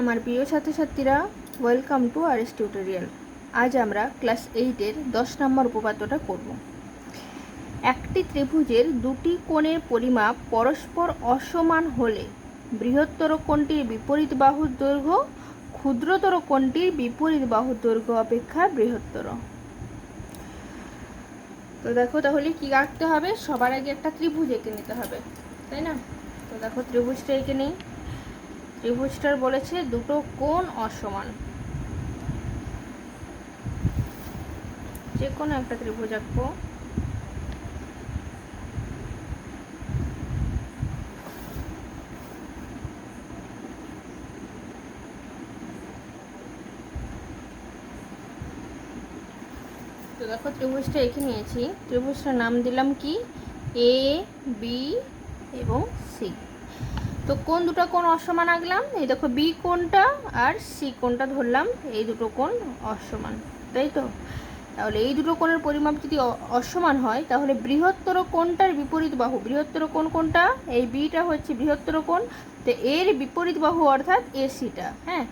আমার প্রিয় ছাত্রছাত্রীরা welcome to R S tutorial আজ আমরা ক্লাস এইটের দশ নম্বর উপপাদ্যটা করব। একটি ত্রিভুজের দুটি কোণের পরিমাপ পরস্পর অসমান হলে বৃহত্তর কোণটির বিপরীত বাহুর দৈর্ঘ্য, ক্ষুদ্রতর কোণটির বিপরীত বাহুর দৈর্ঘ্য অপেক্ষা বৃহত্তর। তো দেখো তাহলে কি আঁকতে হবে? সবার আগে একটা ত্রিভুজ এঁকে নিতে হবে, তাই না? তো দেখো ত্রিভুজটা এঁকে নিই। ত্রিভুজটার বলেছে দুটো কোণ অসমান। যে কোনো একটা ত্রিভুজ আঁকবো দেখো ত্রিভুজটা এঁকে নিয়েছি। ত্রিভুজটার নাম দিলাম কি? এ বি এবং সি তো কোন দুটো কোণ অসমান আঁকলাম? এই দেখো বি কোণটা আর সি কোণটা ধরলাম, এই দুটো কোণ অসমান, তাই তো? তাহলে এই দুটো কোণের পরিমাপ যদি অসমান হয়, তাহলে বৃহত্তর কোণটার বিপরীত বাহু, বৃহত্তর কোণ কোনটা এই বিটা হচ্ছে বৃহত্তর কোণ, তো এর বিপরীত বাহু অর্থাৎ এসিটা হ্যাঁ?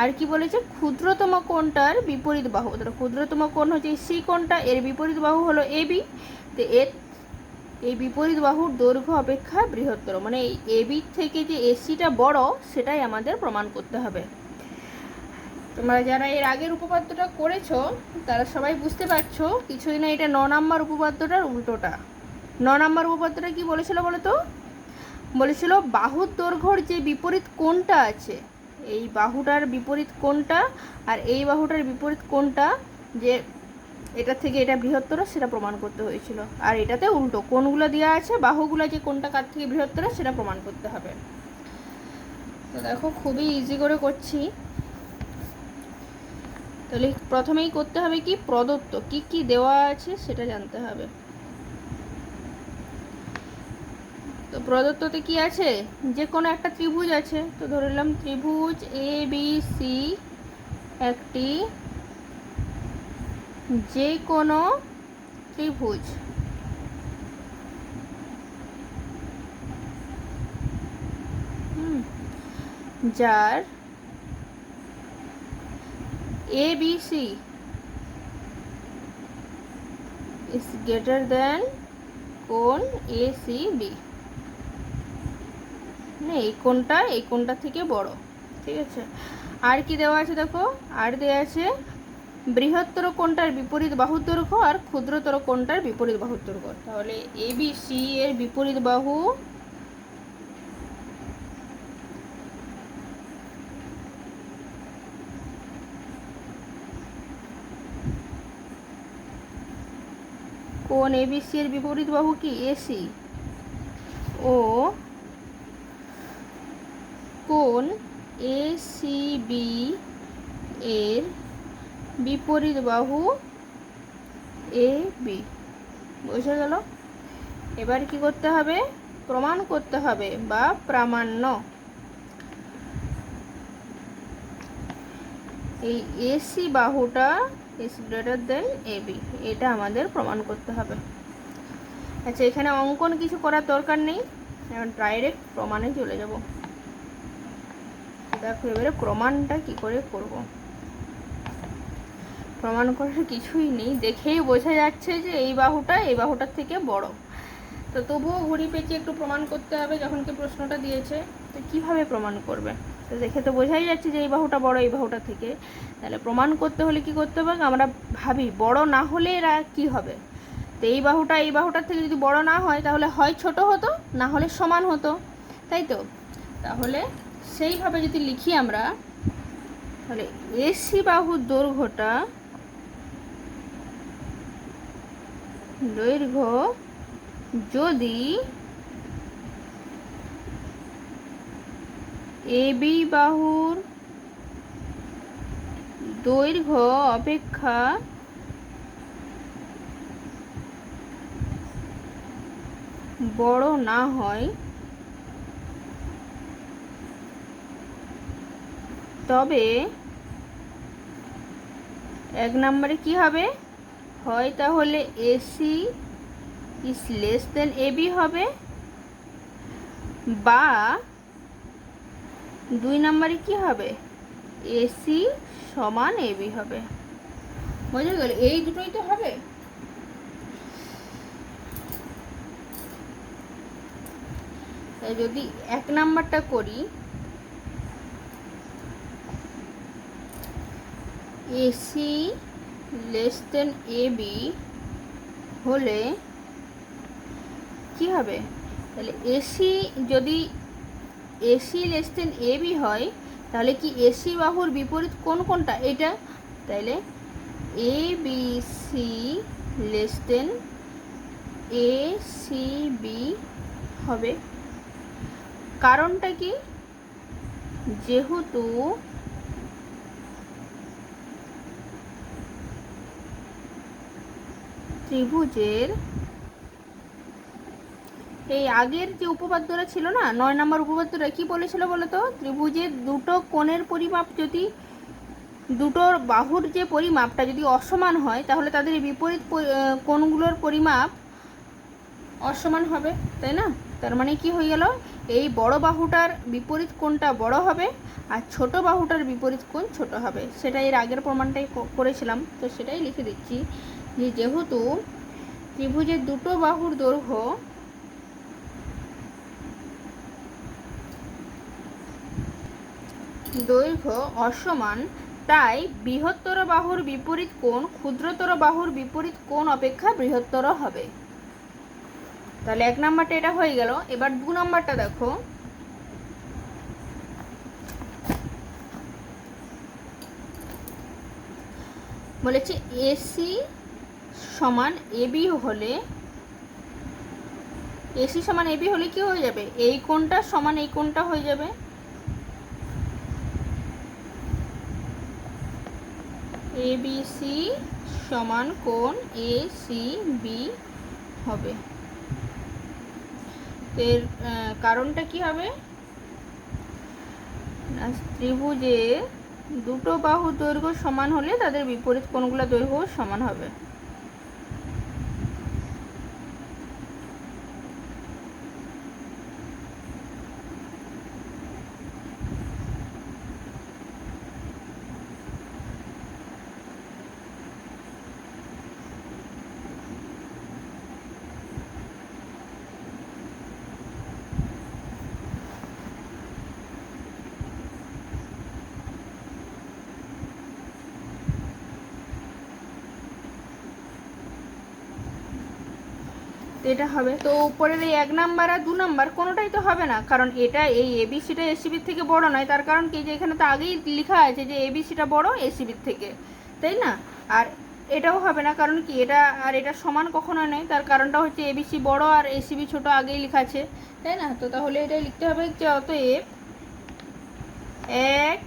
আর কি বলেছে? ক্ষুদ্রতম কোণটার বিপরীত বাহু তাহলে ক্ষুদ্রতম কোণ হচ্ছে সি কোণটা, এর বিপরীত বাহু হলো এ বি, তো এর এই বিপরীত বাহুর দৈর্ঘ্য অপেক্ষা বৃহত্তর। মানে এই থেকে যে এসিটা বড়, সেটাই আমাদের প্রমাণ করতে হবে। তোমরা যারা এর আগের উপপাদ্যটা করেছ, তারা সবাই বুঝতে পারছ কিছুই না এটা ন নাম্বার উপপাদ্যটার উল্টোটা। ন নাম্বার উপপাদ্যটা কি বলেছিল বলো তো বলেছিল বাহুর দৈর্ঘ্যর যে বিপরীত কোণটা আছে, এই বাহুটার বিপরীত কোণটা আর এই বাহুটার বিপরীত কোণটা যে এটা থেকে এটা বৃহত্তর সেটা প্রমাণ করতে হয়েছিল। আর এটাতে উল্টো, কোনগুলো দেওয়া আছে, বাহুগুলো যে কোনটা কার থেকে বৃহত্তর সেটা প্রমাণ করতে হবে। তো দেখো, খুবই ইজি করে করছি। তাহলে প্রথমেই করতে হবে কি, প্রদত্ত কি কি দেওয়া আছে সেটা জানতে হবে। তো প্রদত্ততে কি আছে? যে কোনো একটা ত্রিভুজ আছে। তো ধরে নিলাম ত্রিভুজ এ বি সি একটি যে কোনো ত্রিভুজ যার A B C greater than কোণ এ সি বি মানে এই কোণটা এই কোণটা থেকে বড়, ঠিক আছে? আর কি দেওয়া আছে দেখো? আর দেওয়া আছে বৃহত্তর কোণটার বিপরীত বাহুর দৈর্ঘ্য আর ক্ষুদ্রতর কোণটার বিপরীত বাহুর দৈর্ঘ্য। তাহলে এ বি সি এর বিপরীত বাহু কোণ এ বি সি এর বিপরীত বাহু কি? এসি ও কোণ এ সি বি এর বিপরীত বাহু এ, বি। বোঝা গেল? এবার কি করতে হবে? প্রমাণ করতে হবে বা প্রামাণ্য। এই এসি বাহুটা ইজ গ্রেটার দেন এবি এটা আমাদের প্রমাণ করতে হবে। আচ্ছা এখানে অঙ্কন কিছু করার দরকার নেই। ডাইরেক্ট প্রমাণে চলে যাব। দেখো, এবারে প্রমাণটা কি করে করব? প্রমাণ করার কিছুই নেই। দেখেই বোঝা যাচ্ছে যে এই বাহুটা, এই বাহুটার থেকে বড়। তো তবুও ঘুরি পেঁচিয়ে একটু প্রমাণ করতে হবে যখন কি প্রশ্নটা দিয়েছে তো কীভাবে প্রমাণ করবে? তো দেখে তো বোঝাই যাচ্ছে যে এই বাহুটা বড়, এই বাহুটা থেকে। তাহলে প্রমাণ করতে হলে কি করতে হবে? আমরা ভাবি, বড় না হলে এরা কি হবে? তো এই বাহুটা, এই বাহুটার থেকে যদি বড় না হয়, তাহলে হয় ছোট হতো, না হলে সমান হতো। তাই তো? তাহলে সেইভাবে যদি লিখি আমরা, তাহলে এসি বাহুর দৈর্ঘ্যটা দৈর্ঘ্য যদি এবি বাহুর দৈর্ঘ্য অপেক্ষা বড় না হয় তবে এক নম্বরে কি হবে? হয় তাহলে AC is less than AB হবে। বা দুই নম্বরে কি হবে? এসি সমান এবি হবে। বোঝা গেল? এই দুটোই তো হবে। যদি এক নাম্বারটা করি, AC less than A B হলে কি হবে? তাহলে এসি যদি AC less than A B হয়, তাহলে কি এসি বাহুর বিপরীত কোন কোনটা? এটা? তাহলে A B C less than A C B হবে। কারণটা কি? যেহেতু ত্রিভুজের এই আগের যে উপপাদ্যটা ছিল না, নয় নম্বর উপপাদ্যটা কি বলেছিল বলো তো ত্রিভুজের দুটো কোণের পরিমাপ যদি দুটোর বাহুর যে পরিমাপটা যদি অসমান হয়, তাহলে তাদের বিপরীত কোণগুলোর পরিমাপ অসমান হবে, তাই না? তার মানে কি হয়ে গেল? এই বড় বাহুটার বিপরীত কোণটা বড় হবে আর ছোট বাহুটার বিপরীত কোণ ছোট হবে। সেটা এর আগের প্রমাণটাই করেছিলাম, তো সেটাই লিখে দিচ্ছি। যে যেহেতু ত্রিভুজের দুটো বাহুর দৈর্ঘ্য দৈর্ঘ্য অসমান, তাই বৃহত্তর বাহুর বিপরীত কোণ ক্ষুদ্রতর বাহুর বিপরীত কোণ অপেক্ষা বৃহত্তর হবে। তাহলে এক নাম্বারটা এটা হয়ে গেল। এবার দু নাম্বারটা দেখো। বলেছে এসি সমান এবি হলে, এসি সমান এবি হলে কি হয়ে যাবে? এই কোণটা সমান এই কোণটা হয়ে যাবে। এ বি সি সমান কোণ এ সি বি হবে। এর কারণটা কি হবে? ত্রিভুজে দুটো বাহু দৈর্ঘ্য সমান হলে তাদের বিপরীত কোণগুলো দৈর্ঘ্য সমান হবে। এটা হবে। তো উপরের এই এক নাম্বার আর দু নাম্বার কোনোটাই তো হবে না। কারণ এটা এই এবিসিটা এসিবির থেকে বড় নয়। তার কারণ কি? যে এখানে তো আগেই লেখা আছে যে এবিসিটা বড় এসিবির থেকে। তাই না? আর এটাও হবে না। কারণ কি? এটা আর এটা সমান কখনো নয়। তার কারণটা হচ্ছে এবিসি বড় আর এসিবি ছোট আগেই লেখা আছে। তাই না? তো তাহলে এটাই লিখতে হবে যে অতএব এক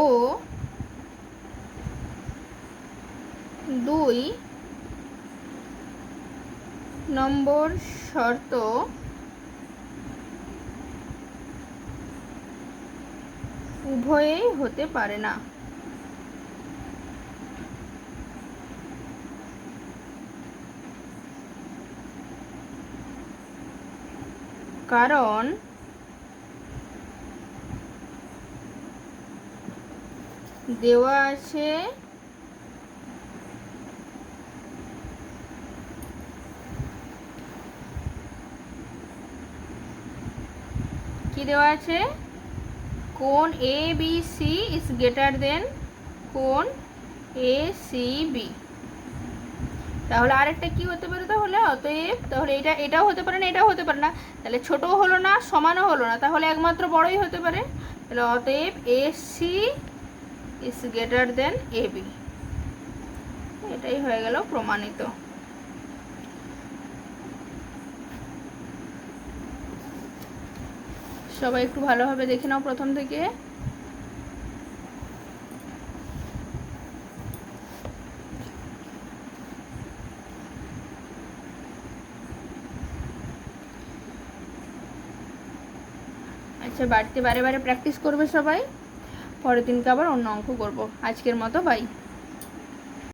ও দুই নম্বর শর্ত উভয়েই হতে পারে না। কারণ দেওয়া আছে কি দেওয়া আছে? কোন A B C is greater than কোন এ সি বি তাহলে আরেকটা কি হতে পারে তাহলে? অতএব তাহলে এটা, এটাও হতে পারে না, এটাও হতে পারে না। তাহলে ছোটও হলো না, সমানও হলো না। তাহলে একমাত্র বড়ই হতে পারে। তাহলে অতএব A C is greater than A B এটাই হয়ে গেল প্রমাণিত। সবাই একটু ভালোভাবে দেখে নাও প্রথম থেকে। আচ্ছা বাড়িতে বারে বারে প্র্যাকটিস করবে সবাই। পরের দিনকে আবার অন্য অঙ্ক করব। আজকের মতো বাই